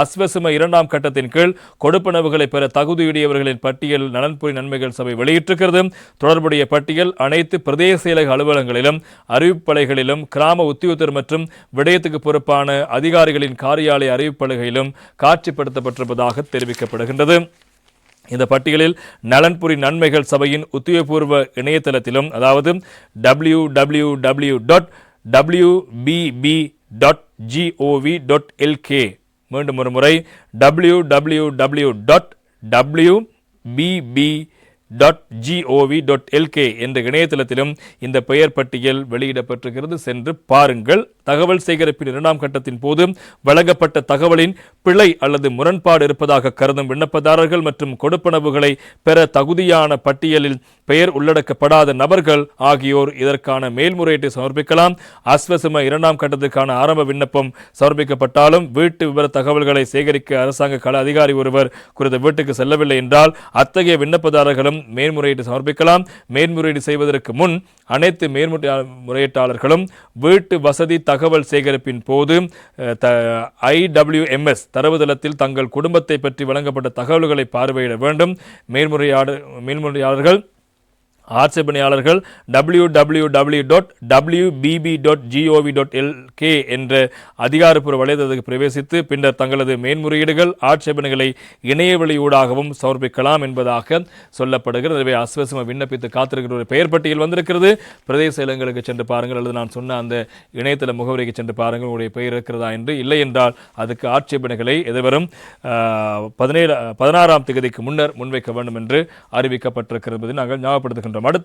அஸ்வசும இரண்டாம் கட்டத்தின் கீழ் கொடுப்பனவுகளை பெற தகுதியுடையவர்களின் பட்டியல் நலன்புரி நன்மைகள் சபை வெளியிட்டிருக்கிறது. தொடர்புடைய பட்டியல் அனைத்து பிரதேச செயலக அலுவலகங்களிலும் அறிவிப்பலைகளிலும் கிராம உத்தியோகத்தர் மற்றும் விடயத்துக்கு பொறுப்பான அதிகாரிகளின் காரியாலய அறிவிப்பலகையிலும் காட்சிப்படுத்தப்பட்டிருப்பதாக தெரிவிக்கப்படுகின்றது. இந்த பட்டியலில் நலன்புரி நன்மைகள் சபையின் உத்தியோகபூர்வ இணையதளத்திலும் அதாவது W W W dot WBB dot GOV dot LK மீண்டும் ஒரு முறை W W W dot W BB dot GOV dot LK என்ற இணையதளத்திலும் இந்த பெயர் பட்டியல் வெளியிடப்பட்டிருக்கிறது. சென்று பாருங்கள். தகவல் சேகரிப்பின் இரண்டாம் கட்டத்தின் போது வழங்கப்பட்ட தகவலின் பிழை அல்லது முரண்பாடு இருப்பதாக கருதும் விண்ணப்பதாரர்கள் மற்றும் கொடுப்பனவுகளை பெற தகுதியான பட்டியலில் பெயர் உள்ளடக்கப்படாத நபர்கள் ஆகியோர் இதற்கான மேல்முறையீட்டை சமர்ப்பிக்கலாம். அஸ்வசும இரண்டாம் கட்டத்திற்கான ஆரம்ப விண்ணப்பம் சமர்ப்பிக்கப்பட்டாலும் வீட்டு விவர தகவல்களை சேகரிக்க அரசாங்க கள அதிகாரி ஒருவர் குறித்த வீட்டுக்கு செல்லவில்லை என்றால் அத்தகைய விண்ணப்பதாரர்களும் மேல்முறையீடு சமர்ப்பிக்கலாம். மேல்முறையீடு செய்வதற்கு முன் அனைத்து மேல்முறையீட்டாளர்களும் வீட்டு வசதி தகவல் சேகரிப்பின் போது ஐடபிள்யூஎம்எஸ் தரவுதளத்தில் தங்கள் குடும்பத்தை பற்றி வழங்கப்பட்ட தகவல்களை பார்வையிட வேண்டும். மேல்முறையாளர் மேல்முறையாளர்கள் ஆட்சேபனையாளர்கள் W W W dot WBB dot GOV dot LK என்ற அதிகாரப்பூர்வ வலைதளத்துக்கு பிரவேசித்து பின்னர் தங்களது மேன்முறையீடுகள் ஆட்சேபனைகளை இணையவழியூடாகவும் சமர்ப்பிக்கலாம் என்பதாக சொல்லப்படுகிறது. எனவே அஸ்வசம விண்ணப்பித்து காத்திருக்கிற ஒரு பெயர் பட்டியல் வந்திருக்கிறது. பிரதேச இலங்களுக்கு சென்று பாருங்கள். அல்லது நான் சொன்ன அந்த இணையதள முகவரிக்கு சென்று பாருங்கள். உங்களுடைய பெயர் இருக்கிறதா என்று. இல்லை என்றால் அதுக்கு ஆட்சேபனைகளை எதிர்வரும் பதினேழு பதினாறாம் தேதிக்கு முன்னர் முன்வைக்க வேண்டும் என்று அறிவிக்கப்பட்டிருக்கிறது என்பதை நாங்கள் ஞாபகப்படுத்துகின்றோம் அடுத்து